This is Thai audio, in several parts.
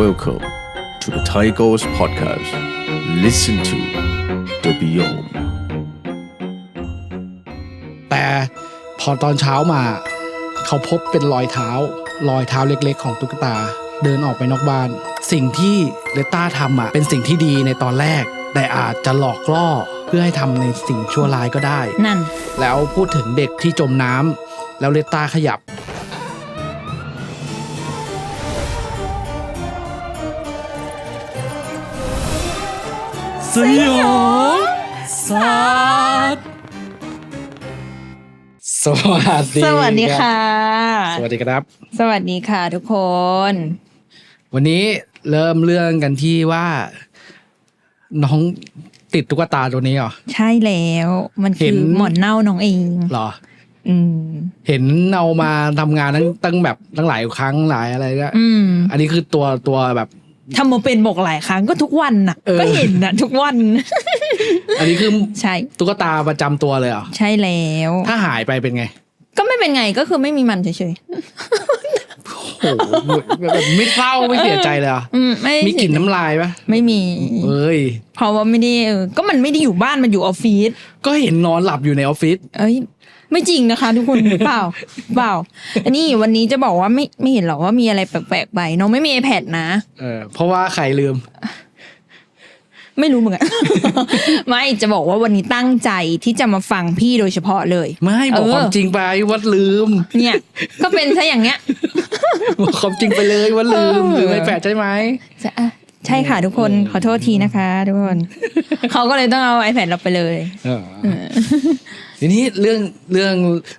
Welcome to the Tigers Podcast. Listen to the Beyond. แต่พอตอนเช้ามา เขาพบเป็นรอยเท้า รอยเท้าเล็กๆ ของตุ๊กตา เดินออกไปนอกบ้าน สิ่งที่เลต้าทำอะเป็นสิ่งที่ดีในตอนแรก แต่อาจจะหลอกล่อเพื่อให้ทำในสิ่งชั่วร้ายก็ได้ นั่น แล้วพูดถึงเด็กที่จมน้ำแล้วเลต้าขยับ สยองศาสตร์สวัสดีสวัสดีรับค่ะ สวัสดีครับ สวัสดีค่ะทุกคน วันนี้เริ่มเรื่องกันที่ว่า น้องติดตุ๊กตาตัวนี้เหรอ ใช่แล้ว มันเห็คือนหมอนเน่าน้องเองเหรออืมเห็นเอามาทำงานตั้งตั้งแบบตั้งหลายครั้งหลายอะไรก็อืมอันนี้คือตัวตัวแบบ ทำมาเป็นบอกหลายครั้งก็ทุกวันน่ะ เออ ก็เห็นน่ะ ทุกวัน อันนี้คือใช่ ตุ๊กตาประจำตัวเลยเหรอใช่แล้ว ถ้าหายไปเป็นไง ก็ไม่เป็นไงก็คือไม่มีมันเฉยโอ้โหแบบไม่เศร้าไม่เสียใจเลยเหรอๆอืมไม่มีกลิ่นน้ำลายปะไม่มี เอ้ย เพราะว่าไม่ได้เออก็มันไม่ได้อยู่บ้านมันอยู่ออฟฟิศ ก็เห็นนอนหลับอยู่ในออฟฟิศ เอ้ยไม่จริงนะคะทุกคน เปล่าเปล่า อันนี้วันนี้จะบอกว่าไม่ไม่เห็นหรอกว่ามีอะไรแปลกๆไปน้องไม่มี iPad นะ เออเพราะว่าใครลืม ไม่รู้เหมือนกัน ไม่จะบอกว่าวันนี้ตั้งใจที่จะมาฟังพี่โดยเฉพาะเลย ไม่บอกเออความจริงไปว่าลืม เนี่ย ก็เป็นซะอย่างเนี้ยบอกความจริงไปเลยว่าลืมเออหรือไม่แปลกใช่ไหมจะอะใช่ค่ะทุกคนขอโทษทีนะคะทุกคนเขาก็เลยต้องเอา iPad เราไปเลยเออทีนี้เรื่องเรื่อง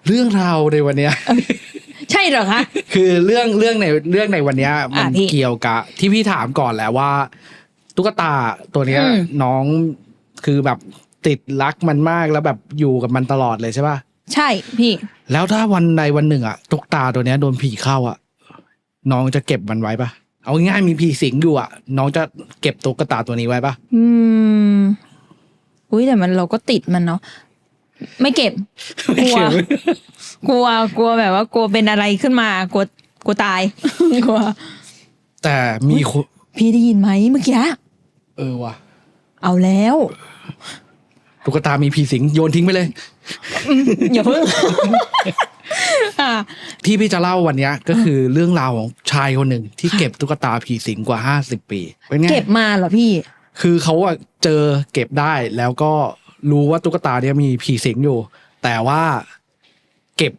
เรื่องราวในวันเนี้ยใช่เหรอคะคือเรื่องเรื่องในเรื่องในวันเนี้ยมันอะพี่เกี่ยวกับที่พี่ถามก่อนแหละว่า ตุ๊กตาตัวเนี้ย อืม น้องคือแบบติดรักมันมากแล้วแบบอยู่กับมันตลอดเลยใช่ป่ะ ใช่พี่ แล้วถ้าวันใดวันหนึ่งอะตุ๊กตาตัวเนี้ยโดนผีเข้าอะน้องจะเก็บมันไว้ปะเอาง่ายๆมีผีสิงอยู่อะน้องจะเก็บตุ๊กตาตัวนี้ไว้ปะอืม อุ้ยแต่มันเราก็ติดมันเนาะไม่เก็บ กลัว กลัวกลัวแบบว่ากลัวเป็นอะไรขึ้นมากลัวกลัวตาย กลัวแต่มีคนพี่ได้ยินไหมเมื่อกี้ เออว่ะ เอาแล้วตุ๊กตามีผีสิงโยนทิ้งไปเลย อย่าเพิ่งอะที่พี่จะเล่าวันเนี้ยก็คือเรื่องราวของชายคนหนึ่งที่เก็บตุ๊กตาผีสิงกว่าห้าสิบปีเป็นไงเก็บมาเหรอพี่ คือเขาอะเจอเก็บได้แล้วก็รู้ว่าตุ๊กตาเนี่ยมีผีสิงอยู่ แต่ว่าเก็บ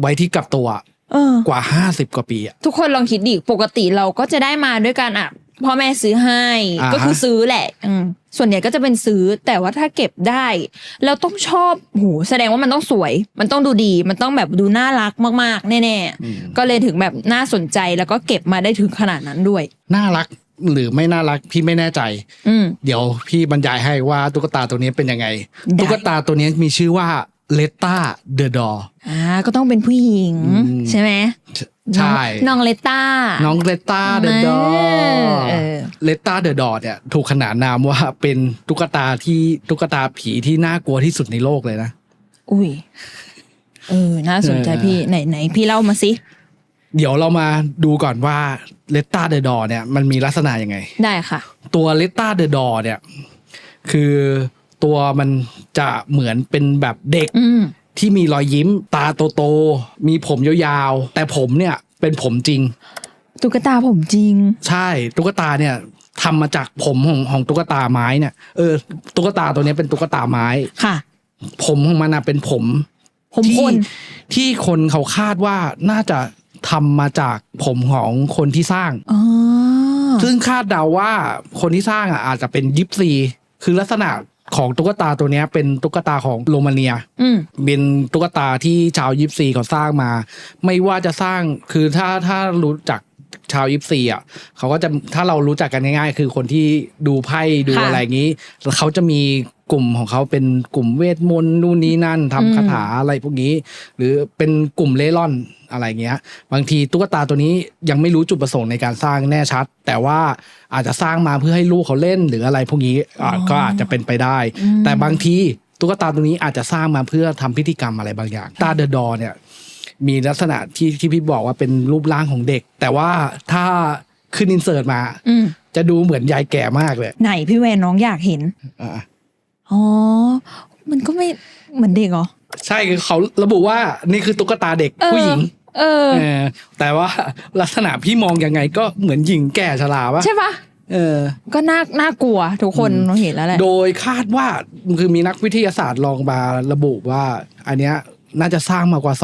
ไว้ที่กับตัวเออกว่าห้าสิบกว่าปีอะทุกคนลองคิดดิปกติเราก็จะได้มาด้วยกันอะ พ่อแม่ซื้อให้อ่าฮะ ก็คือซื้อแหละอืมส่วนใหญ่ก็จะเป็นซื้อแต่ว่าถ้าเก็บได้เราต้องชอบโหแสดงว่ามันต้องสวย มันต้องดูดี มันต้องแบบดูน่ารักมากๆ แน่ๆก็เลยถึงแบบน่าสนใจแล้วก็เก็บมาได้ถึงขนาดนั้นด้วย น่ารักหรือไม่น่ารักพี่ไม่แน่ใจ อืม เดี๋ยวพี่บรรยายให้ว่าตุ๊กตาตัวนี้เป็นยังไง ได้ ตุ๊กตาตัวนี้มีชื่อว่าเลต้าเดอะดอ อ่าก็ต้องเป็นผู้หญิง อืม ใช่ไหม ใช่ น้องเลต้า น้องเลต้าเดอะดอเออเลต้าเดอะดอเนี่ยถูกขนานนามว่าเป็นตุ๊กตาที่ตุ๊กตาผีที่น่ากลัวที่สุดในโลกเลยนะ อุ้ย เออ น่าสนใจเออพี่ ไหนไหนพี่เล่ามาสิ เดี๋ยวเรามาดูก่อนว่าเลต้าเดอะดอเนี่ยมันมีลักษณะยังไง ได้ค่ะ ตัวเลต้าเดอะดอเนี่ย คือตัวมันจะเหมือนเป็นแบบเด็กอืม ที่มีรอยยิ้ม ตาโตๆมีผมยาวๆ แต่ผมเนี่ยเป็นผมจริง ตุ๊กตาผมจริง ใช่ตุ๊กตาเนี่ยทำมาจากผมของของตุ๊กตาไม้เนี่ยเออตุ๊กตาตัวเนี้ยเป็นตุ๊กตาไม้ ค่ะ ผมของมันนะเป็นผมผมที่คนที่คนเขาคาดว่าน่าจะทำมาจากผมของคนที่สร้าง อ๋อ ซึ่งคาดเดาว่าคนที่สร้างอะอาจจะเป็นยิปซี คือลักษณะ ของตุ๊กตาตัวเนี้ยเป็นตุ๊กตาของโรมาเนียอืมเป็นตุ๊กตาที่ชาวยิปซีเขาสร้างมา ไม่ว่าจะสร้างคือถ้าถ้ารู้จัก ชาวยิปซีอะเขาก็จะถ้าเรารู้จักกันง่ายๆ คือคนที่ดูไพ่ดูค่ะอะไรอย่างนี้แล้วเขาจะมีกลุ่มของเขาเป็นกลุ่มเวทมนต์นู่นนี่นั่นทำอืมคาถาอะไรพวกนี้ หรือเป็นกลุ่มเล่ร่อนอะไรเงี้ย บางทีตุ๊กตาตัวนี้ยังไม่รู้จุดประสงค์ในการสร้างแน่ชัด แต่ว่าอาจจะสร้างมาเพื่อให้ลูกเขาเล่นหรืออะไรพวกนี้อะก็อาจจะเป็นไปได้ แต่บางทีตุ๊กตาตัวนี้อาจจะสร้างมาเพื่อทำพิธีกรรมอะไรบางอย่าง ตาเดอะดอเนี่ย มีลักษณะที่ที่พี่บอกว่าเป็นรูปร่างของเด็ก แต่ว่าถ้าขึ้นอินเสิร์ตมาอืมจะดูเหมือนยายแก่มากเลย ไหนพี่แวนน้องอยากเห็นอ่าอ๋อ มันก็ไม่เหมือนเด็กเหรอ ใช่คือเขาระบุว่านี่คือตุ๊กตาเด็กเออผู้หญิงเออเออ แต่ว่าลักษณะพี่มองยังไงก็เหมือนหญิงแก่ชราปะใช่ปะเออ ก็น่าน่ากลัวทุกคนเราเห็นแล้วแหละ โดยคาดว่าคือมีนักวิทยาศาสตร์ลองมาระบุว่า อันเนี้ย น่าจะสร้างมากว่า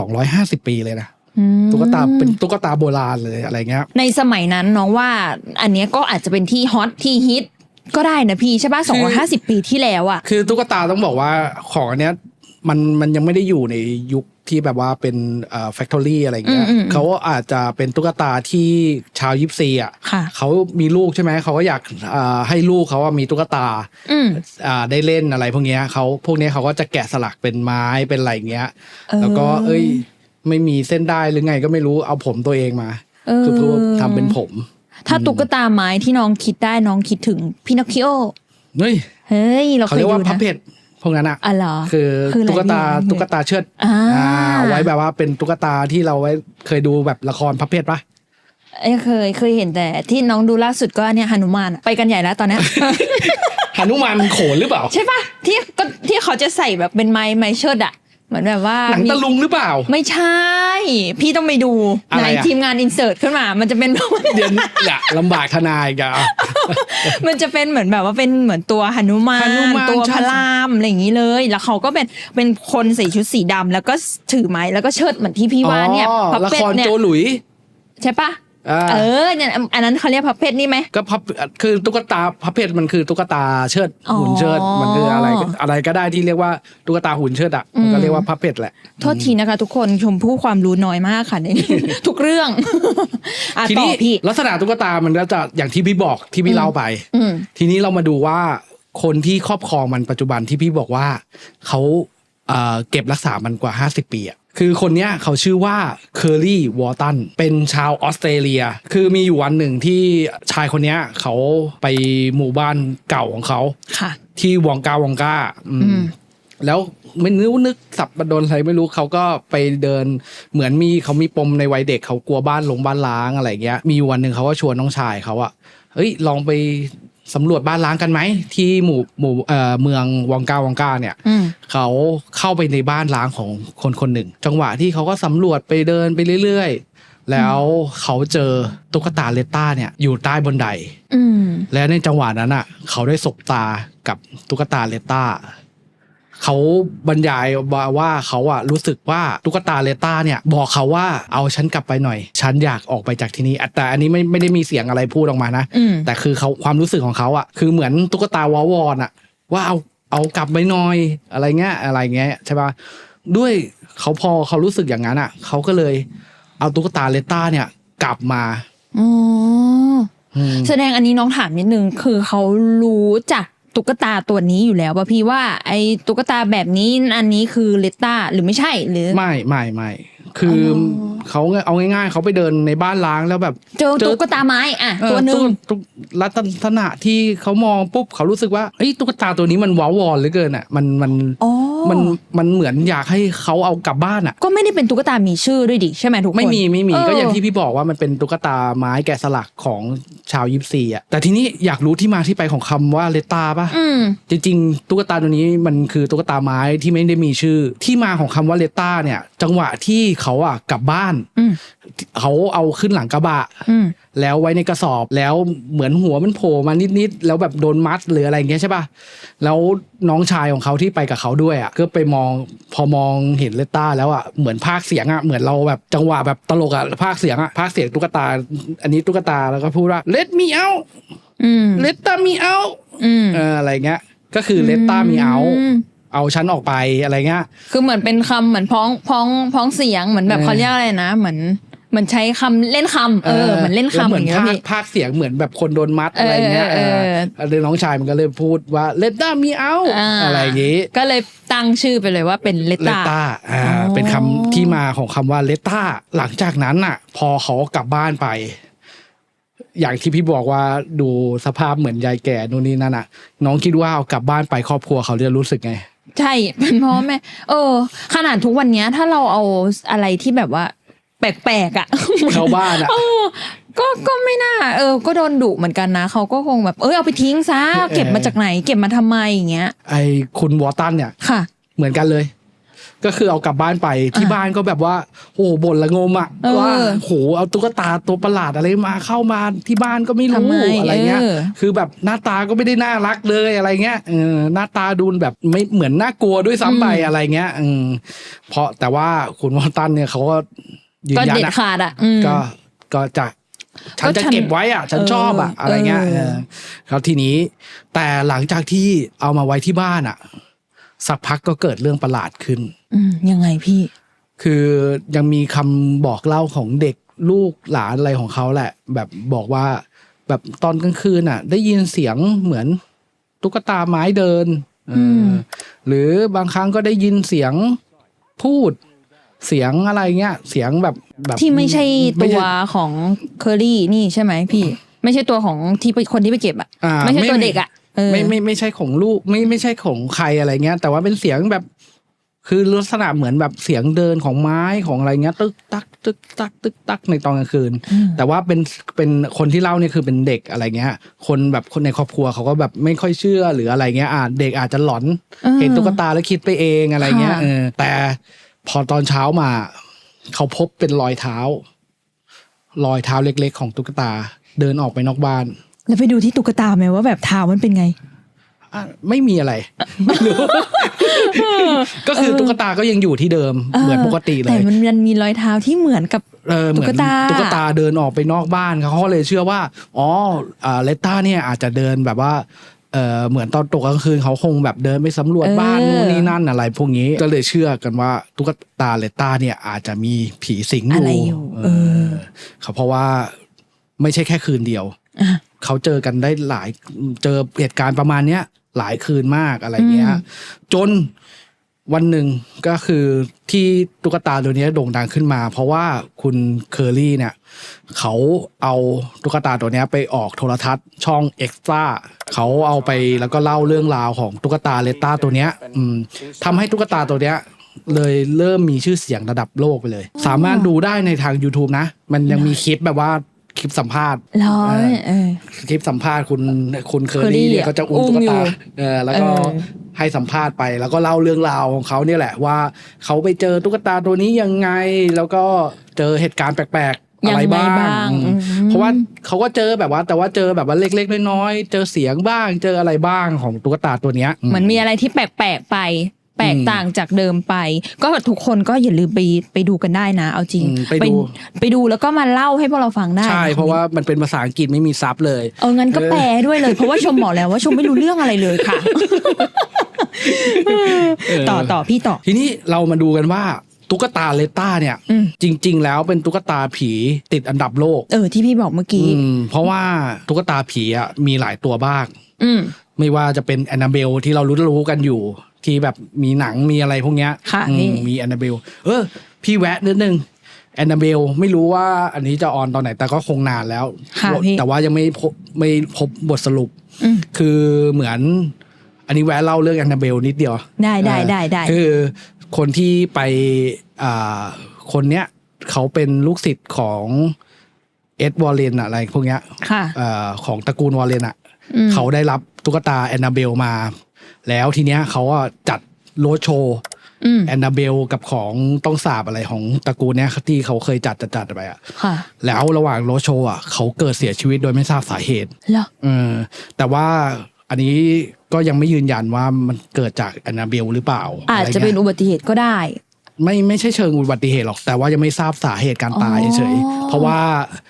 250 ปีเลยนะอืมตุ๊กตาเป็นตุ๊กตาโบราณเลยอะไรเงี้ย ในสมัยนั้นน้องว่าอันเนี้ยก็อาจจะเป็นที่ฮอตที่ฮิตก็ได้นะพี่ใช่ป่ะสองร้อยห้าสิบปีที่แล้วอะ คือตุ๊กตาต้องบอกว่าของอันเนี้ยมันมันยังไม่ได้อยู่ในยุค ที่แบบว่าเป็นเอ่อแฟคทอรี่อะไรเงี้ยอืมอืมเขาอาจจะเป็นตุ๊กตาที่ชาวยิปซีอะค่ะ เขามีลูกใช่ไหมเขาก็อยากอ่าให้ลูกเขาอะมีตุ๊กตา อืม อ่าได้เล่นอะไรพวกเนี้ยเขาพวกเนี้ยเขาก็จะแกะสลักเป็นไม้เป็นอะไรเงี้ย เออแล้วก็เอ้ย ไม่มีเส้นได้หรือไงก็ไม่รู้เอาผมตัวเองมา เออ คือเพื่อทำเป็นผมถ้าตุ๊กตาไม้ที่น้องคิดได้น้องคิดถึงพินอคคิโอ เฮ้ยเฮ้ย เราเขาเคยเรียกดูว่าพับนะ เพช พวกนั้นอะอ๋อเหรอ คือคืออะไรตุ๊กตาเนี่ย ตุ๊กตาเชิดอ่าเอาไว้แบบว่าเป็นตุ๊กตาที่เราไว้เคยดูแบบละครพับเพชปะ เอ้ยเคยเคยเห็นแต่ที่น้องดูล่าสุดก็เนี่ยฮนุมานอะไปกันใหญ่แล้วตอนเนี้ย หนุมานโขนหรือเปล่า ใช่ปะที่ก็ที่เขาจะใส่แบบเป็นไม้ไม้เชิดอะ เหมือนแบบว่าหนังมีตะลุงหรือเปล่า ไม่ใช่ พี่ต้องไปดูอะไรในอะทีมงานอินเสิร์ตขึ้นมา มันจะเป็นเดี๋ยวอย่าลำบากทนายกันมันจะเป็นเหมือนแบบว่าเป็นเหมือนตัวหนุมานหนุมานตัวใช่พระรามอะไรอย่างนี้เลย แล้วเขาก็เป็นเป็นคนใส่ชุดสีดำแล้วก็ถือไม้แล้วก็เชิดเหมือนที่พี่ว่าเนี่ยอ๋อพับละเป็คดรเนี่ยโจหลุย ใช่ปะอ่า เออเนี่ยอันนั้นเขาเรียกพับเพชรนี่ไหมก็พับคือตุ๊กตาพับเพชรมันคือตุ๊กตาเชิดอ๋อหุ่นเชิดมันคืออะไรอะไรก็ได้ที่เรียกว่าตุ๊กตาหุ่นเชิดอะมันก็อืมเรียกว่าพับเพชรแหละโทษทีนะคะ ทุกคนชมพู่ความรู้น้อยมากค่ะในทุกเรื่องอะทีต่อนี้พี่ลักษณะตุ๊กตามันก็จะอย่างที่พี่บอกที่พี่เล่าไปอืมทีนี้เรามาดูว่าคนที่ครอบครองมันปัจจุบันที่พี่บอกว่าเขาเอ่อเก็บรักษามันกว่า50ปีอะ คือคนเนี้ยเขาชื่อว่าเคอรี่วอตันเป็นชาวออสเตรเลีย คือมีอยู่วันหนึ่งที่ชายคนเนี้ยเขาไปหมู่บ้านเก่าของเขาค่ะ ที่วองกาวองกาอืมอืมแล้วไม่นึกนึกสับประดนอะไรไม่รู้เขาก็ไปเดินเหมือนมีเขามีปมในวัยเด็กเขากลัวบ้านหลงบ้านล้างอะไรเงี้ย มีวันหนึ่งเขาก็ชวนน้องชายเขาอะเฮ้ยลองไป สำรวจบ้านล้างกันไหมที่หมู่หมู่เอ่อเมืองวองกาวองกาเนี่ยอืม เขาเข้าไปในบ้านล้างของคนคนหนึ่ง จังหวะที่เขาก็สำรวจไปเดินไปเรื่อยๆ แล้วเขาเจอตุ๊กตาเลต้าเนี่ยอยู่ใต้บนได อืม และในจังหวะนั้นอะ เขาได้สบตากับตุ๊กตาเลต้า เขาบรรยายว่าว่าเขาอะรู้สึกว่าตุ๊กตาเลต้าเนี่ยบอกเขาว่าเอาฉันกลับไปหน่อย ฉันอยากออกไปจากที่นี่อะแต่อันนี้ไม่ไม่ได้มีเสียงอะไรพูดออกมานะอืมแต่คือเขาความรู้สึกของเขาอะคือเหมือนตุ๊กตาวาวอนอะว่าเอาเอากลับไปหน่อยอะไรเงี้ยอะไรเงี้ยใช่ปะด้วยเขาพอเขารู้สึกอย่างนั้นอะเขาก็เลยเอาตุ๊กตาเลต้าเนี่ยกลับมาอ๋ออืมแสดงอันนี้น้องถามนิดนึงคือเขารู้จัก ตุ๊กตาตัวนี้อยู่แล้วป่ะพี่ว่าไอ้ตุ๊กตาแบบนี้อันนี้คือเลต้าหรือไม่ใช่หรือไม่ไม่ไม่ คือออเขาเอาง่ายๆ เขาไปเดินในบ้านล้างแล้วแบบ เจอเจอตุ๊กตาไม้อะเอ่อตัวหนึ่งตุ๊กลักษณะที่เขามองปุ๊บเขารู้สึกว่าเอ้ยตุ๊กตาตัวนี้มันว้าวอนเหลือเกินอะ มันมันอ๋อมันมันเหมือนอยากให้เขาเอากลับบ้านอะ ก็ไม่ได้เป็นตุ๊กตามีชื่อด้วยดิใช่ไหมทุกคนไม่มีไม่มีเออก็อย่างที่พี่บอกว่ามันเป็นตุ๊กตาไม้แกะสลักของชาวยิปซีอะแต่ทีนี้อยากรู้ที่มาที่ไปของคำว่าเลตาป่ะอืมจริงๆตุ๊กตาตัวนี้มันคือตุ๊กตาไม้ที่ไม่ได้มีชื่อ ที่มาของคำว่าเลต้าเนี่ย จังหวะที่เขาอะกลับบ้านอืมเขาเอาขึ้นหลังกระบะอืมแล้วไว้ในกระสอบแล้วเหมือนหัวมันโผล่มานิดๆแล้วแบบโดนมัดหรืออะไรอย่างเงี้ยใช่ป่ะแล้วน้องชายของเขาที่ไปกับเขาด้วยอะก็ไปมองพอมองเห็นเลต้าแล้วอะเหมือนภาคเสียงอะเหมือนเราแบบจังหวะแบบตลกอะภาคเสียงอะภาคเสียงตุ๊กตา อันนี้ตุ๊กตาแล้วก็พูดว่า let me out อืม let me out อืมเอออะไรเงี้ยก็คือ let me out มเอา ฉันออกไปอะไรเงี้ย คือเหมือนเป็นคำเหมือนพ้องพ้องพ้องเสียงเหมือนแบบเออเขาเรียกอะไรนะเหมือนเหมือนใช้คำเล่นคำเออเหมือนเล่นแล้วคำเหมืออนย่างเงี้ยภาคพี่ภาคเสียงเหมือนแบบคนโดนมัดอะไรเงี้ยเออเออเออแล้วน้องชายมันก็เลยพูดว่า let me out อ่าอะไรอย่างงี้ ก็เลยตั้งชื่อไปเลยว่าเป็นเลเลต้าต้าอ่าอ๋อเป็นคำที่มาของคำว่าเลต้าหลังจากนั้นน่ะ พอเขากลับบ้านไป อย่างที่พี่บอกว่าดูสภาพเหมือนยายแก่นู่นนี่นั่นน่ะ น้องคิดว่าเอากลับบ้านไปครอบครัวเขาจะรู้สึกไง ใช่เป็นพ่อแม่เออ ขนาดทุกวันเนี้ย ถ้าเราเอาอะไรที่แบบว่า แปลกๆอะชาวบ้านอะเออก็ก็ไม่น่า เออ ก็โดนดุเหมือนกันนะเขาก็คงแบบ เออเอาไปทิ้งซะเก็บมาจากไหน เก็บมาทำไมอย่างเงี้ย ไอคุณวอตันเนี่ยค่ะ เหมือนกันเลย ก็คือเอากลับบ้านไปที่บ้านก็แบบว่าโอ้โหบ่นละงมอะเออว่าโหเอาตุ๊กตาตัวประหลาดอะไรมาเข้ามาที่บ้านก็ไม่ทำรู้ไมอะไรเงี้ยเออคือแบบหน้าตาก็ไม่ได้น่ารักเลยอะไรเงี้ยเออหน้าตาดูแบบไม่เหมือนน่ากลัวด้วยซ้ำไปอะไรเงี้ยอืมเพราะแต่ว่าคุณวอตันเนี่ยเขาก็ยืนก็ยันเด็ดอะขาดอะอืมก็ก็จะฉันก็จะฉันเก็บไว้อะ ฉันชอบอะเออออะไรเงี้ยเออเออครับทีนี้ แต่หลังจากที่เอามาไว้ที่บ้านอะ สักพักก็เกิดเรื่องประหลาดขึ้นอืม ยังไงพี่ คือยังมีคำบอกเล่าของเด็กลูกหลานอะไรของเขาแหละ แบบบอกว่า แบบตอนกลางคืนอะ ได้ยินเสียงเหมือนตุ๊กตาไม้เดินเอออมหรือบางครั้งก็ได้ยินเสียงพูดเสียงอะไรเงี้ย เสียงแบบแบบที่ไม่ใช่ไม่ตัวใช่ของเคอรี่นี่ใช่ไหมพี่ ไม่ใช่ตัวของที่ไปคนที่ไปเก็บอะอ่าไม่ใช่ตัวเด็กอะเออไม่ไม่ไม่ใช่ของลูกไม่ไม่ใช่ของใครอะไรเงี้ย แต่ว่าเป็นเสียงแบบ คือลักษณะเหมือนแบบเสียงเดินของไม้ของอะไรเงี้ย ตึกตักตึกตักตึกตักในตอนกลางคืนอืมแต่ว่าเป็นเป็นคนที่เล่าเนี่ยคือเป็นเด็กอะไรเงี้ย คนแบบคนในครอบครัวเขาก็แบบไม่ค่อยเชื่อหรืออะไรเงี้ยอ่าเด็กอาจจะหลอน เห็นตุ๊กตาแล้วคิดไปเองอะไรเงี้ยค่ะเออแต่พอตอนเช้ามา เขาพบเป็นรอยเท้า รอยเท้าเล็กๆ ของตุ๊กตา เดินออกไปนอกบ้าน แล้วไปดูที่ตุ๊กตาไหมว่าแบบเท้ามันเป็นไงอะไม่มีอะไรไม่รู้ ก็คือตุ๊กตาก็ยังอยู่ที่เดิมเออเหมือนปกติเลแต่ยมันมันมีรอยเท้าที่เหมือนกับเออเหมือนตุ๊กตาตุ๊กตาเดินออกไปนอกบ้านเขาก็เลยเชื่อว่าอ๋ออ่าเลต้าเนี่ยอาจจะเดินแบบว่าเออเหมือนตอนตกกลางคืนเขาคงแบบเดินไปสำรวจบ้านนู่นนี่นั่นอะไร พวกนี้ก็เลยเชื่อกันว่าตุ๊กตาเลต้าเนี่ยอาจจะมีผีสิงออะไรยู่อยู่เอเอออเขาเพราะว่าไม่ใช่แค่คืนเดียวอะเขาเจอกันได้หลายเจอเหตุการณ์ประมาณเนี้ย หลายคืนมากอะไรเงี้ยอืมจนวันหนึ่งก็คือที่ตุ๊กตาตัวเนี้ยโด่งดังขึ้นมา เพราะว่าคุณเคอรี่เนี่ย เขาเอาตุ๊กตาตัวเนี้ยไปออกโทรทัศน์ช่องเอ็กซ์ตร้าเขาเอาไปแล้วก็เล่าเรื่องราวของตุ๊กตาเลต้าตัวเนี้ยอืมทำให้ตุ๊กตาตัวเนี้ยเลยเริ่มมีชื่อเสียงระดับโลกไปเลย สามารถดูได้ในทาง YouTube นะ มันยังมีคลิปแบบว่า คลิปสัมภาษณ์ร้อเออเออ คลิปสัมภาษณ์คุณคุณเคอ Curly รี่เนี่ยอะก็จะอุ้มตุ๊กอุ้มอยู่ตาเออแล้วก็เออ ให้สัมภาษณ์ไป แล้วก็เล่าเรื่องราวของเขาเนี่ยแหละว่าเขาไปเจอตุ๊กตาตัวนี้ยังไง แล้วก็เจอเหตุการณ์แปลกๆอะไรบ้างยังไงบ้างอืมอืมเพราะว่าเขาก็เจอแบบว่า แต่ว่าเจอแบบว่าเล็กๆน้อยๆเจอเสียงบ้าง เจออะไรบ้างของตุ๊กตาตัวเนี้ย เหมือนมีอะไรที่แปลกๆไป แปลกต่างจากเดิมไป ก็ทุกคนก็อย่าลืมไปไปดูกันได้นะ เอาจริงอืมไปดูไปดูแล้วก็มาเล่าให้พวกเราฟังได้ใช่นคเพราะว่ามันเป็นภาษาอังกฤษไม่มีซับเลยเอองั้นก็แปลด้วยเลยเพราะว่าชมบอกแล้วว่าชมไม่รู้เรื่องอะไรเลยค่ะ ต่อต่อพี่ต่อ ทีนี้เรามาดูกันว่าตุ๊กตาเลต้าเนี่ยอืมจริง ๆ แล้วเป็นตุ๊กตาผีติดอันดับโลก เออที่พี่บอกเมื่อกี้อืมเพราะว่าตุ๊กตาผีอะมีหลายตัวบ้างอืมไม่ว่าจะเป็นแอนนาเบลที่เรารู้รู้กันอยู่ ที่แบบมีหนังมีอะไรพวกเนี้ยค่ะอืมนี่ มีแอนนาเบล เออ พี่แวะนิดนึงแอนนาเบลไม่รู้ว่าอันนี้จะออนตอนไหนแต่ก็คงนานแล้ว ค่ะพี่ แต่ว่ายังไม่พบไม่พบบทสรุป อืมคือเหมือน อันนี้แวะเล่าเรื่องแอนนาเบลนิดเดียว ได้ได้ได้ได้ คือคนที่ไปอ่าคนเนี้ยเขาเป็นลูกศิษย์ของเอ็ดวอลเลนอะไรพวกเนี้ยค่ะ เอ่อของตระกูลวอลเลนอะอืม เขาได้รับตุ๊กตาแอนนาเบลมา แล้วทีเนี้ยเขาก็จัดโรดโชว์อืมแอนนาเบลกับของต้องสาบอะไรของตระกูลเนี้ยที่เขาเคยจัดจัดจัดไปอะค่ะแล้วระหว่างโรดโชว์อะเขาเกิดเสียชีวิตโดยไม่ทราบสาเหตุเหรอเออแต่ว่าอันนี้ก็ยังไม่ยืนยันว่ามันเกิดจากแอนนาเบลหรือเปล่า อาจไรจะงี้ยเป็นอุบัติเหตุก็ได้ ไม่ไม่ใช่เชิงอุบัติเหตุหรอกแต่ว่ายังไม่ทราบสาเหตุการตายอ๋อเฉยๆเพราะว่าเอ่อ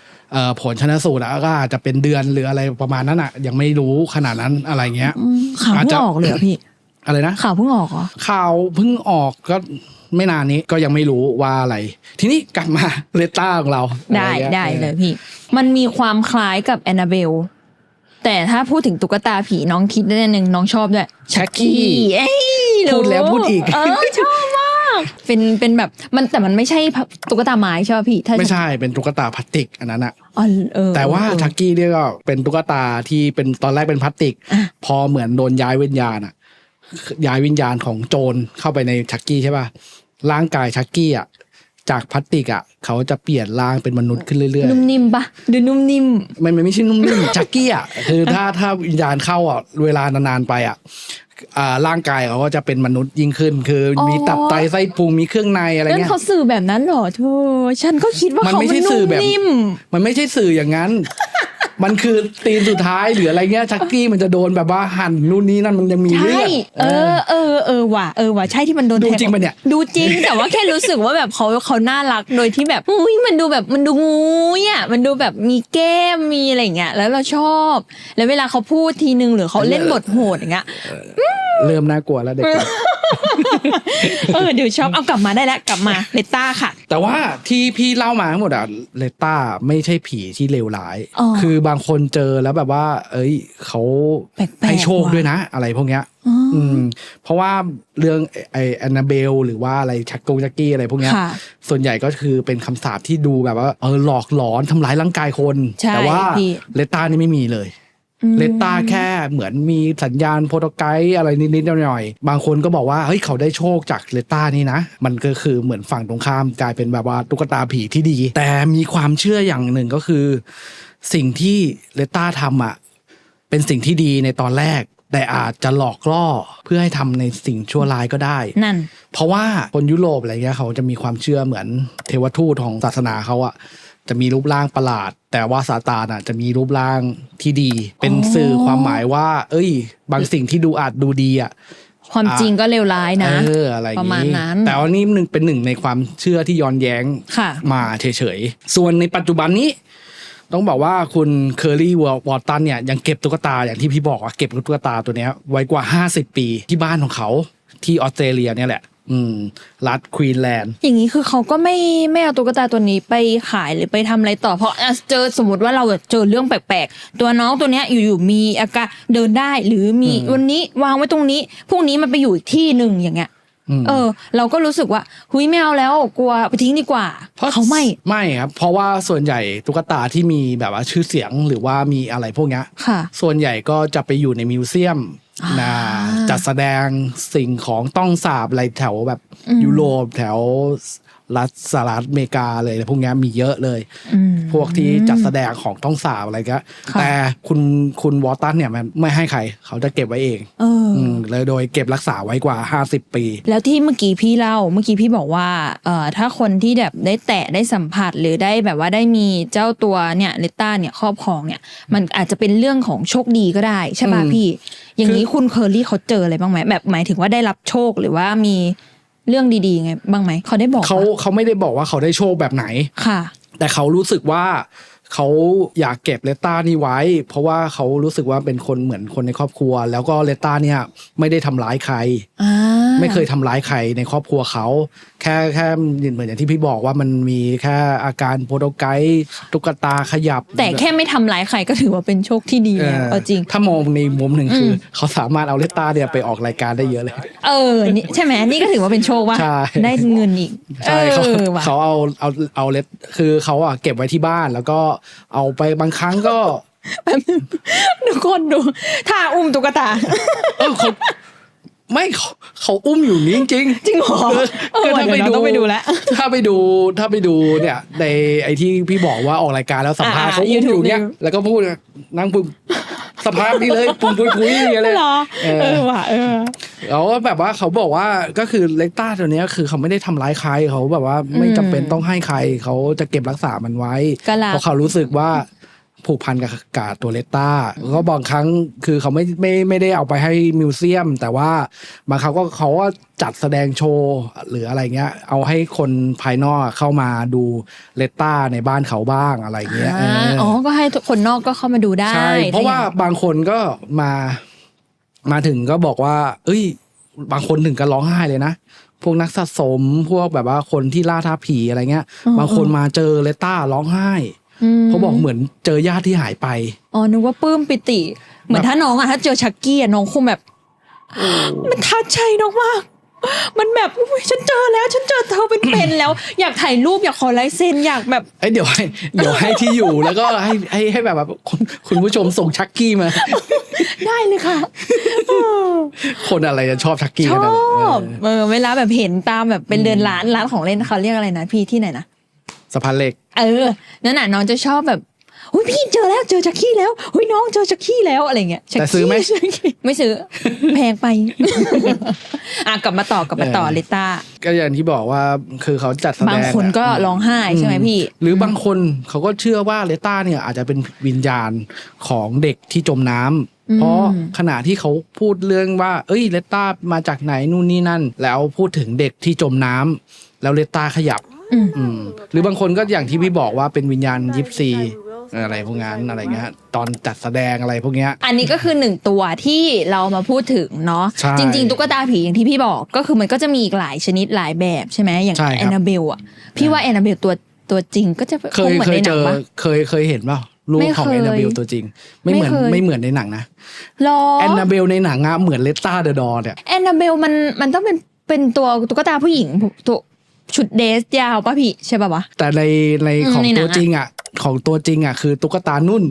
ผลชนสูตรอะก็อาจจะเป็นเดือนหรืออะไรประมาณนั้นอะ ยังไม่รู้ขนาดนั้นอะไรเงี้ยอืมข่าวอาจเพิ่จะงออกเลยเหรอพี่ อะไรนะข่าวเพิ่งออกเหรอข่าวเพิ่งออกก็ไม่นานนี้ก็ยังไม่รู้ว่าอะไร ทีนี้กลับมาเลต้าของเรา ได้อะรงี้ได้เลยพี่ มันมีความคล้ายกับแอนนาเบลแต่ถ้าพูดถึงตุ๊กตาผีน้องคิดได้หนึ่งน้องชอบด้วยแช็กกี้เอ้ยรู้พูดแล้วพูดอีกเออชอบมาก เป็นเป็นแบบมันแต่มันไม่ใช่ตุ๊กตาไม้ใช่ป่ะพี่ถ้าไม่ใช่เป็นตุ๊กตาพลาสติกอันนั้นอะอ๋อเออแต่ว่าเออชักกี้เนี่ยก็เป็นตุ๊กตาที่เป็นตอนแรกเป็นพลาสติกอะพอเหมือนโดนย้ายวิญญาณอะย้ายวิญญาณของโจรเข้าไปในชักกี้ใช่ป่ะร่างกายชักกี้อะจากพลาสติกอะเขาจะเปลี่ยนร่างเป็นมนุษย์ขึ้นเรื่อยนุ่มนิ่มปะดูนุ่มนิ่มๆมันมันไม่ใช่นุ่มนิ่มชักกี้อะคือถ้าถ้าวิญญาณเข้าอะเวลานานๆไปอะอ่า ร่างกายเขาก็จะเป็นมนุษย์ยิ่งขึ้น คือออมีตับไตไส้พุงมีเครื่องในอะไรนั่นเงี้ยเขาสื่อแบบนั้นเหรอเธอฉันก็คิดว่ามันเขาไม่ใช่เป็นสื่นุ่อมแบบนิ่มมันไม่ใช่สื่ออย่างนั้น มันคือตีนสุดท้ายหรืออะไรเงี้ยชักกี้มันจะโดนแบบว่าหั่นนู่นนี่นั่นมันยังมีเลืใช่อด เออเออเออว่ะเออว่ะใช่ที่มันโดนดูแทงจริงปะเนี่ย ดูจริง แต่ว่าแค่รู้สึกว่าแบบเขาเขาน่ารักโดยที่แบบอุ้ยมันดูแบบมันดูงูอะมันดูแบบมีแก้มมีอะไรอย่างเงี้ยแล้วเราชอบ แล้วเวลาเขาพูดทีนึงหรือเขาเล่นบทโหดอย่างเงี้ยเริ่มน่ากลัวแล้วเด็กเออเดี๋ยวชอบเอากลับมาได้แล้วกลับมาเลต้าค่ะ แต่ว่าที่พี่เล่ามาทั้งหมดอะเลต้าไม่ใช่ผีที่เลวร้าย อ๋อ คือบางคนเจอแล้วแบบว่า เอ้ยเขาแปลกๆให้โชคว่ะด้วยนะ อะไรพวกเนี้ยอ๋อออืม เพราะว่าเรื่องไอแอนนาเบล หรือว่าอะไรชักกงชักกี้อะไรพวกเนี้ยค่ะส่วนใหญ่ก็คือเป็นคำสาปที่ดูแบบว่าเออหลอกหลอนทำร้ายร่างกายคนใช่แต่ว่าพี่เลต้านี่ไม่มีเลยอืมเลต้าแค่เหมือนมีสัญญาณโปรโตไกด์อะไรนิดๆหน่อยๆบางคนก็บอกว่าเฮ้ยเขาได้โชคจากเลต้านี่นะ มันก็คือเหมือนฝั่งตรงข้ามกลายเป็นแบบว่าตุ๊กตาผีที่ดี แต่มีความเชื่ออย่างหนึ่งก็คือ สิ่งที่เลต้าทำอะเป็นสิ่งที่ดีในตอนแรก แต่อาจจะหลอกล่อเพื่อให้ทำในสิ่งชั่วร้ายก็ได้ นั่น เพราะว่าคนยุโรปอะไรเงี้ยเขาจะมีความเชื่อเหมือนเทวทูตของศาสนาเขาอะจะมีรูปร่างประหลาด แต่ว่าซาตานอะจะมีรูปร่างที่ดี เป็นสื่อความหมายว่า เอ้ย บางสิ่งที่ดูอาจดูดีอะ ความจริงก็เลวร้ายนะ เอออะไรอย่างประมาณงี้นั้น แต่ว่านี่หนึ่งเป็นหนึ่งในความเชื่อที่ย้อนแย้งค่ะ มาเฉยๆส่วนในปัจจุบันนี้ ต้องบอกว่าคุณเคอรี่วอร์ตันเนี่ยยังเก็บตุ๊กตาอย่างที่พี่บอกว่าเก็บตุ๊กตาตัวเนี้ยไว้กว่า 50 ปีที่บ้านของเขาที่ออสเตรเลียเนี่ยแหละ อืมรัฐควีนแลนด์อย่างนี้คือเขาก็ไม่ไม่เอาตุ๊กตาตัวนี้ไปขายหรือไปทำอะไรต่อเพราะอะเจอสมมติว่าเราเจอเรื่องแปลกๆ ตัวน้องตัวเนี้ยอยู่ๆมีอาการเดินได้หรือมีอืมวันนี้วางไว้ตรงนี้พรุ่งนี้มันไปอยู่อีกที่หนึ่งอย่างเงี้ยอืม เออ เราก็รู้สึกว่าหุยไม่เอาแล้วกลัวไปทิ้งดีกว่าเขาไม่ไม่ครับ เพราะว่าส่วนใหญ่ตุ๊กตาที่มีแบบว่าชื่อเสียงหรือว่ามีอะไรพวกเนี้ยค่ะส่วนใหญ่ก็จะไปอยู่ในมิวเซียมอ่านะจัดแสดงสิ่งของต้องสาบอะไรแถวแบบอืมยุโรปแถว รัฐสหรัฐอเมริกาเลยพวกเนี้ยมีเยอะเลยอืมพวกที่จัดแสดงของต้องสาบอะไรก็ค่ะแต่คุณคุณวอตันเนี่ยมันไม่ให้ใคร เขาจะเก็บไว้เองเอออมเลยโดยเก็บรักษาไว้กว่า 50 ปี แล้วที่เมื่อกี้พี่เล่าเมื่อกี้พี่บอกว่าเอ่อถ้าคนที่แบบได้แตะได้สัมผัสหรือได้แบบว่าได้มีเจ้าตัวเนี่ยเลต้าเนี่ยครอบครองเนี่ยมันอาจจะเป็นเรื่องของโชคดีก็ได้ใช่ป่ะอืมพี่ อย่างนี้คือคุณเคอรี่เขาเจออะไรบ้างไหมแบบหมายถึงว่าได้รับโชคหรือว่ามี เรื่องดีๆไงบ้างไหมเขาได้บอกเขาปะเขาไม่ได้บอกว่าเขาได้โชคแบบไหน ค่ะ แต่เขารู้สึกว่า เขาอยากเก็บเลต้านี่ไว้ เพราะว่าเขารู้สึกว่าเป็นคนเหมือนคนในครอบครัว แล้วก็เลต้าเนี่ยไม่ได้ทำร้ายใครอ่าไม่เคยทำร้ายใครในครอบครัวเขา แค่แค่เหมือนอย่างที่พี่บอกว่ามันมีแค่อาการโปรโตไกด์ตุ๊กตาขยับ แต่แค่ไม่ทำร้ายใครก็ถือว่าเป็นโชคที่ดีเอแล้วอเอาจริง ถ้ามองในมุมหนึ่งคืออมเขาสามารถเอาเลต้าเนี่ยไปออกรายการได้เยอะเลย เออนี่ใช่ไหมนี่ก็ถือว่าเป็นโชคว่าใช่ได้เงินอีกใช่เขาเออว่ะเขาเอาเอาเอาเลตคือเขาอะเก็บไว้ที่บ้านแล้วก็เอาไปบางครั้งก็ทุกคนดูถ้าอุ้มตุ๊กตาเออเขาไม่เขาเขาอุ้มอยู่นี้จริงๆจริงเหรอเออเออคือถ้าเดี๋ไปยวเราดูต้องไปดูแล้วถ้าไปดูถ้าไปดูเนี่ย ในไอที่พี่บอกว่าออกรายการแล้วสัมภาษณ์อ่าเขาอุ้มอยู่ YouTube เนี่ยดูแล้วก็พูดนั่งปุ๊บสภาพนี้เลยปุ้มปุ้ยปุ้ยอย่างเงี้ยเลยเหรอเออเออว่ะเออ แล้วก็แบบว่าเขาบอกว่าก็คือเลต้าตัวเนี้ยคือเขาไม่ได้ทำร้ายใครเขาแบบว่าไม่อืมจำเป็นต้องให้ใครเขาจะเก็บรักษามันไว้ ก็รัก เพราะเขารู้สึกว่าผูกพันกับกาตัวเลต้าก็บางครั้งคือเขาไม่ไม่ไม่ได้เอาไปให้มิวเซียม แต่ว่าบางครั้งก็เขาก็จัดแสดงโชว์หรืออะไรเงี้ย เอาให้คนภายนอกเข้ามาดูเลต้าในบ้านเขาบ้างอะไรเงี้ยเอออ อ๋อ ก็ให้คนนอกก็เข้ามาดูได้ใช่ เพราะว่าบางคนก็มา มาถึงก็บอกว่า เอ้ย บางคนถึงก็ร้องไห้เลยนะ พวกนักสะสมพวกแบบว่าคนที่ล่าท้าผีอะไรเงี้ยอืมบางคนมาเจอเลต้าร้องไห้มเขาบอกเหมือนเจอญาติที่หายไป อ๋อ นึกว่าปลื้มปิติ เหมือนถ้าน้องอะถ้าเจอชักกี้อะน้องคงแบบ มันทัดใจน้องมาก มันแบบอุ๊ยฉันเจอแล้ว ฉันเจอเธอเป็นๆแล้ว อยากถ่ายรูปอยากขอลายเซ็นอยากแบบเอ้ยเดี๋ยวให้เดี๋ยวให้ที่อยู่แล้วก็ให้ให้ให้แบบแบบคุณคุณผู้ชมส่งชักกี้มา ได้เลยค่ะคนอะไรจะชอบชักกี้ชขอนาดนั้นเออบเออเวลาแบบเห็นตามแบบเป็นเดินร้านร้านของเล่นเขาเรียกอะไรนะพี่ที่ไหนนะสะพานเหล็ก เออนั่นน่ะน้องจะชอบแบบ อุ้ยพี่เจอแล้วเจอจักกี้แล้วอุ้ยน้องเจอจักกี้แล้วอะไรเงี้ยแต่ซื้อไหมจักกี้ไม่ซื้อ แพงไป อะกลับมาต่อกลับมาต่อเออ เลต้า ก็อย่างที่บอกว่าคือเขาจัดแสดงบางคนก็อะร้องไห้ใช่ไหมพี่ หรือบางคนเขาก็เชื่อว่าเลต้าเนี่ยอาจจะเป็นวิญญาณของเด็กที่จมน้ำอืม เพราะขณะที่เขาพูดเรื่องว่า เอ้ยเลต้ามาจากไหนนู่นนี่นั่น แล้วพูดถึงเด็กที่จมน้ำแล้วเลต้าขยับ อืม อืมหรือบางคนก็อย่างที่พี่บอกว่าเป็นวิญญาณยิปซี อะไรพวกนั้นอะไรเงี้ยตอนจัดแสดงอะไรพวกเนี้ย อันนี้ก็คือหนึ่งตัวที่เรามาพูดถึงเนาะใช่จริง ๆ ตุ๊กตาผีอย่างที่พี่บอกก็คือมันก็จะมีอีกหลายชนิดหลายแบบใช่ไหมอย่างใช่ครับ แอนนาเบลอะพี่ว่าแอนนาเบลตัวตัวจริงก็จะเคคงยเหมือนเคในยหเจนังอปะ เคยเคยเห็นเปล่ารูปไม่ของเคยแอนนาเบลตัวจริง ไม่เหมือนไม่เคย ไม่เหมือนในหนังนะรอแอนนาเบลในหนังอะเหมือนเลต้าเดอะดอเนี่ย แอนนาเบลมันมันต้องเป็นเป็นตัวตุ๊กตาผู้หญิงตัวชุดเดรสยาวป่ะพี่ใช่ป่ะวะ แต่ในในอืมของในหนัตังวอะ จริงอะ ของตัวจริงอะคือตุ๊กตานุ่น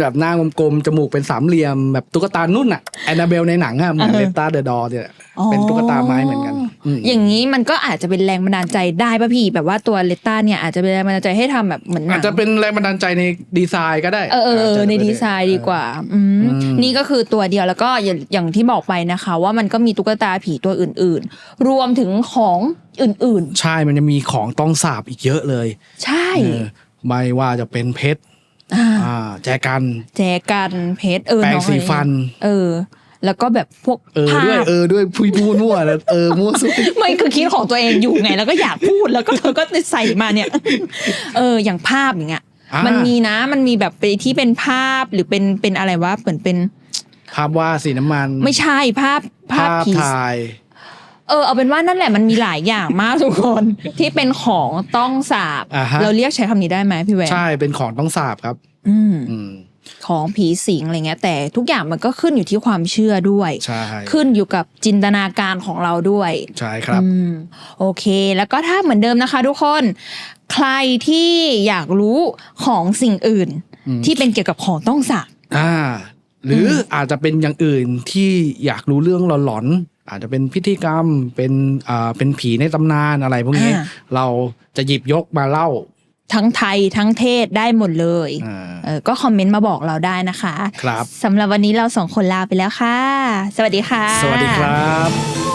แบบหน้ากลมๆจมูกเป็นสามเหลี่ยม แบบตุ๊กตานุ่นอะแอนนาเบลในหนังอะเหมือนเลต้าเดอะดอเนี่ยเป็นตุ๊กตาไม้เหมือนกันมอย่างนี้มันก็อาจจะเป็นแรงบันดาลใจได้ป่ะพี่ แบบว่าตัวเลต้าเนี่ยอาจจะเป็นแรงบันดาลใจให้ทำแบบเหมือนหนัอาจงจะเป็นแรงบันดาลใจในดีไซน์ก็ได้ เออเออเอออาจจะในดีไซน์ดีกว่าอืมอืมนี่ก็คือตัวเดียวแล้วก็อย่างอย่างที่บอกไปนะคะ ว่ามันก็มีตุ๊กตาผีตัวอื่น ๆ รวมถึงของอื่นใช่มันจะมีของต้องสาบอีกเยอะเลยๆใช่เออ ไม่ว่าจะเป็นเพชรอ่าอ่า แจกัน แจกันเพชรเออแปรงน้องสีฟัน เออ แล้วก็แบบพวกเออผ้าด้วยเออด้วยพูดพูดมั่วแล้วเออมั่วสุดไม่คือคิดของตัวเองอยู่ไง แล้วก็อยากพูดแล้วก็เธอก็ใส่มาเนี่ย เออ อย่างภาพอย่างเงี้ยอ่ามันมีนะมันมีแบบไปที่เป็นภาพหรือเป็นเป็นอะไรวะเหมือนเป็นภาพวาดสีน้ำมัน ไม่ใช่ภาพภาพผีถ่าย เออเอาเป็นว่านั่นแหละมันมีหลายอย่างมากทุกคนที่เป็นของต้องสาบ อ่าฮะ เราเรียกใช้คำนี้ได้ไหมพี่แหวนใช่เป็นของต้องสาบครับ อืมอืมของผีสิงอะไรเงี้ย แต่ทุกอย่างมันก็ขึ้นอยู่ที่ความเชื่อด้วย ใช่ขึ้นอยู่กับจินตนาการของเราด้วย ใช่ครับ อืมโอเค แล้วก็ถ้าเหมือนเดิมนะคะทุกคน ใครที่อยากรู้ของสิ่งอื่น อืม ที่เป็นเกี่ยวกับของต้องสาบอ่า หรือออาจจะเป็นอย่างอื่นที่อยากรู้เรื่องหลอนๆ อาจจะเป็นพิธีกรรมเป็นอ่าเป็นผีในตำนานอะไรพวกนี้ อ่า เราจะหยิบยกมาเล่าทั้งไทยทั้งเทศได้หมดเลยอ่าเออก็คอมเมนต์มาบอกเราได้นะคะครับ สำหรับวันนี้เราสองคนลาไปแล้วค่ะ สวัสดีค่ะ สวัสดีครับ